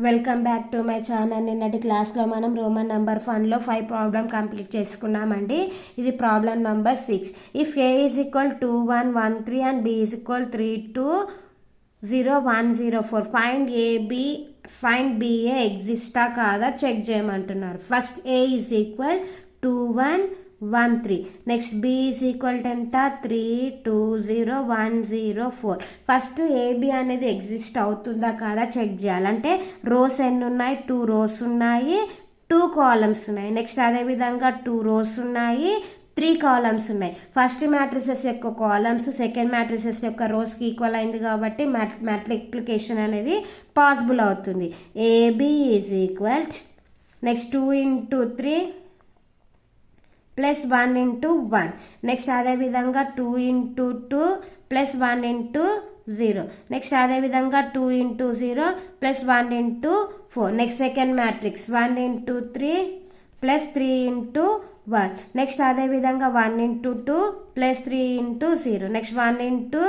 Welcome back to my channel నిన్నటి క్లాస్లో మనం రోమన్ నెంబర్ ఫన్లో ఫైవ్ ప్రాబ్లం కంప్లీట్ చేసుకున్నామండి. ఇది problem number six if A is equal two one one three and B is equal three two zero one zero four find AB find BA ఎగ్జిస్టా కాదా? Check చేయమంటున్నారు. First A is equal two one one three. Next B is equal to ఎంత? Three two zero one zero four first AB అనేది exist అవుతుందా కాదా check చేయాలంటే rows ఎన్ని ఉన్నాయి? Two rows ఉన్నాయి. టూ కాలమ్స్ ఉన్నాయి. నెక్స్ట్ అదేవిధంగా టూ రోస్ ఉన్నాయి. త్రీ కాలమ్స్ ఉన్నాయి. ఫస్ట్ మ్యాట్రిసెస్ యొక్క కాలమ్స్ సెకండ్ మ్యాట్రిసెస్ యొక్క రోస్కి ఈక్వల్ అయింది కాబట్టి మ్యాట్ మ్యాట్రిప్లికేషన్ అనేది పాసిబుల్ అవుతుంది. AB is equal next two into three plus one into one. Next అదేవిధంగా two into two plus one into zero. Next అదేవిధంగా two into zero plus one into four. Next second matrix. One into three plus three into one. Next అదేవిధంగా one into two plus three into zero. Next one into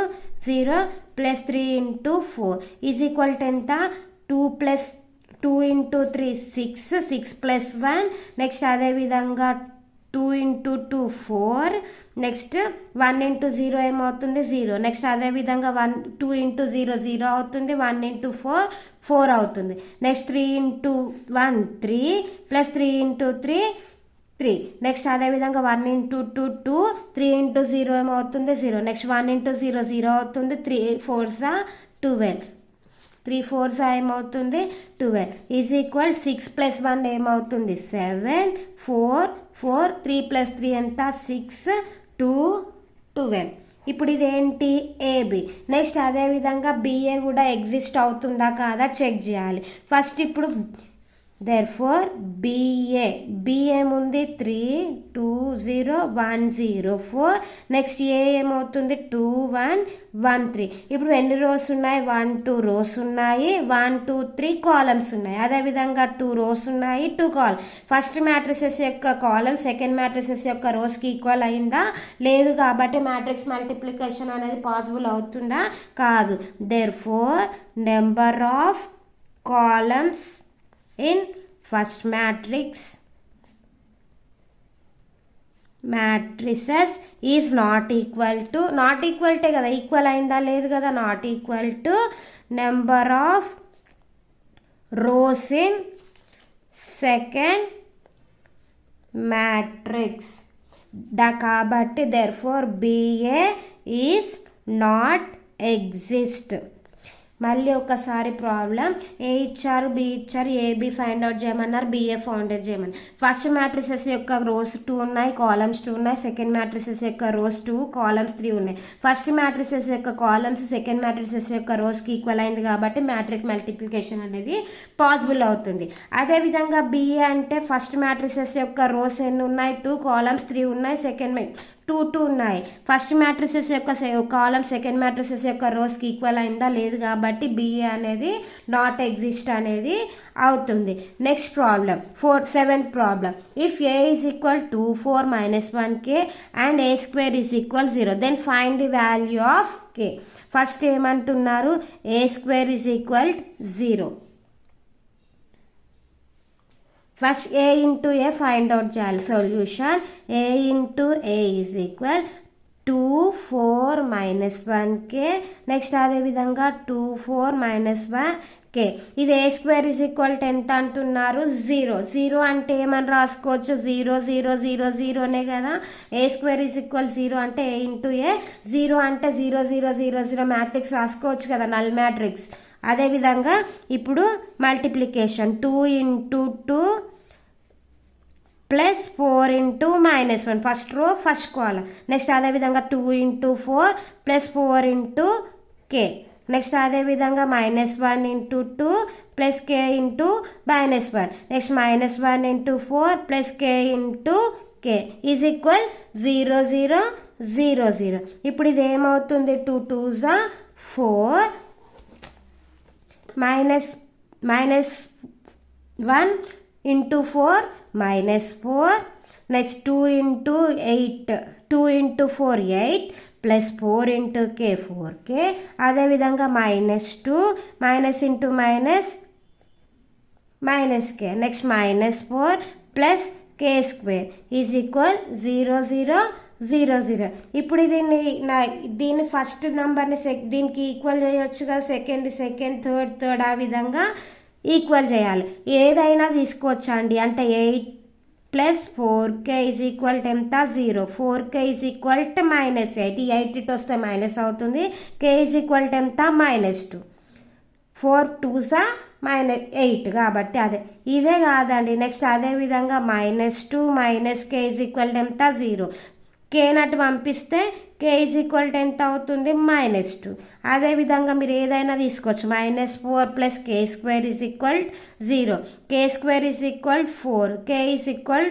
zero plus three into four. Is equal to ఎంత? Two plus two into three six. Six plus one. Next అదేవిధంగా two into two four. Next one into zero ఏమవుతుంది? Zero. Next అదేవిధంగా one two into zero zero అవుతుంది. One into four four అవుతుంది. Next three into one three plus three into three three. Next అదేవిధంగా one into two two three into zero ఏమవుతుంది? Zero. Next one into zero zero అవుతుంది. Three ఫోర్సా twelve. Three fours ఏమవుతుంది? Twelve. Is equal six plus one ఏమవుతుంది? Seven. Four. Four three plus three ఎంత? Six two twelve ఇప్పుడు ఇదేంటి? AB next అదేవిధంగా BA కూడా ఎగ్జిస్ట్ అవుతుందా కాదా? చెక్ చేయాలి. ఫస్ట్ ఇప్పుడు దెర్ ఫోర్ బిఏ బిఏ ఉంది three two zero one zero four next A ఏమవుతుంది? టూ వన్ వన్ త్రీ ఇప్పుడు ఎన్ని రోస్ ఉన్నాయి? వన్ టూ రోస్ ఉన్నాయి. వన్ టూ త్రీ కాలమ్స్ ఉన్నాయి. అదేవిధంగా టూ రోస్ ఉన్నాయి. టూ కాల్ ఫస్ట్ మ్యాట్రిసెస్ యొక్క కాలమ్ సెకండ్ మ్యాట్రిసెస్ యొక్క రోస్కి ఈక్వల్ అయిందా? లేదు కాబట్టి మ్యాట్రిక్స్ మల్టిప్లికేషన్ అనేది పాసిబుల్ అవుతుందా? కాదు. Therefore number of columns in first matrix. Matrices is not equal to not equal టే కదా ఈక్వల్ అయిందా లేదు కదా not equal to number of rows in second matrix the కాబట్టి therefore BA is not exist మళ్ళీ ఒకసారి ప్రాబ్లం ఏ ఇచ్చారు B ఇచ్చారు ఏబి ఫైండ్ అవుట్ చేయమన్నారు బిఏ ఫౌండ్ చేయమని ఫస్ట్ మ్యాట్రిసెస్ యొక్క రోస్ టూ ఉన్నాయి కాలమ్స్ టూ ఉన్నాయి సెకండ్ మ్యాట్రిసెస్ యొక్క రోస్ టూ కాలమ్స్ త్రీ ఉన్నాయి. ఫస్ట్ మ్యాట్రిసెస్ యొక్క కాలమ్స్ సెకండ్ మ్యాట్రిసెస్ యొక్క రోస్కి ఈక్వల్ అయింది కాబట్టి మ్యాట్రిక్ మల్టిప్లికేషన్ అనేది పాసిబుల్ అవుతుంది. అదేవిధంగా బిఏ అంటే ఫస్ట్ మ్యాట్రిసెస్ యొక్క రోస్ ఎన్ని ఉన్నాయి? టూ కాలమ్స్ త్రీ ఉన్నాయి సెకండ్ టూ టూ ఉన్నాయి. ఫస్ట్ మ్యాట్రిసెస్ యొక్క కాలం సెకండ్ మ్యాట్రిసెస్ యొక్క రోస్కి ఈక్వల్ అయిందా? లేదు కాబట్టి బిఏ అనేది నాట్ ఎగ్జిస్ట్ అనేది అవుతుంది. Next problem four seventh problem if A is equal two four minus one K and A square is equal zero then find the value of K first ఏమంటున్నారు? A square is equal zero first A into A find out చేయాలి solution A into A is equal two four minus one K next అదేవిధంగా two four minus one K ఇది A square is equal tenth అంటున్నారు. Zero zero అంటే ఏమని రాసుకోవచ్చు? Zero zero zero జీరోనే కదా. A square is equal zero అంటే A into A zero అంటే zero zero zero zero matrix రాసుకోవచ్చు కదా నల్ మ్యాట్రిక్స్ అదేవిధంగా ఇప్పుడు multiplication two into two plus four into minus one first row first column next అదేవిధంగా two into four plus four into K next అదేవిధంగా minus one into two plus K into minus one next minus one into four plus K into K is equal zero zero zero zero ఇప్పుడు ఇది ఏమవుతుంది? Two two జా four minus minus one into four minus four next two into eight two into four eight plus four into K four K అదేవిధంగా minus two minus into minus minus K next minus four plus K square is equal zero zero zero zero. ఇప్పుడు దీన్ని నా దీన్ని first నెంబర్ని check దీనికి equal చేయొచ్చు కదా second second third third ఆ విధంగా ఈక్వల్ చేయాలి. ఏదైనా తీసుకోవచ్చా అండి? అంటే eight plus four K is equal to ఎంత zero. Four K is equal to minus eight. ఈ ఎయిట్ ఇటు వస్తే మైనస్ అవుతుంది. కే ఈజ్ ఈక్వల్ టు ఎంత మైనస్ టూ. ఫోర్ టూసా మైనస్ ఎయిట్ కాబట్టి అదే. ఇదే కాదండి. నెక్స్ట్ అదే విధంగా minus two minus K is equal to ఎంత జీరో. కే నటు పంపిస్తే కే ఈజ్ ఈక్వల్ టు ఎంత అవుతుంది? మైనస్ టూ అదేవిధంగా మీరు ఏదైనా తీసుకోవచ్చు. Minus four plus K square is equal zero K square is equal four K is equal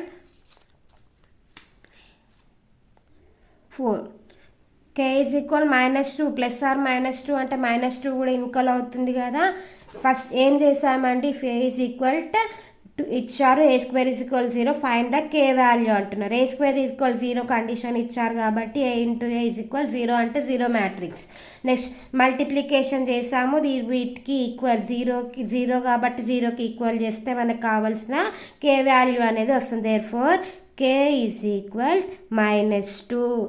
four K is equal minus two plus or minus two అంటే minus two కూడా ఇన్కల్ అవుతుంది కదా? ఫస్ట్ ఏం చేసామండి ఫే ఈజ్ ఈక్వల్ ఇచ్చారు. A square is equal zero fine the K value అంటున్నారు. A square equal zero condition ఇచ్చారు కాబట్టి A into A is equal zero అంటే జీరో మ్యాట్రిక్స్ నెక్స్ట్ మల్టిప్లికేషన్ చేసాము. దీ- వీటికి ఈక్వల్ జీరోకి జీరో కాబట్టి జీరోకి ఈక్వల్ చేస్తే మనకు కావాల్సిన కే వాల్యూ అనేది వస్తుంది. Therefore K is equal minus two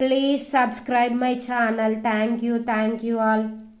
please subscribe my channel thank you thank you all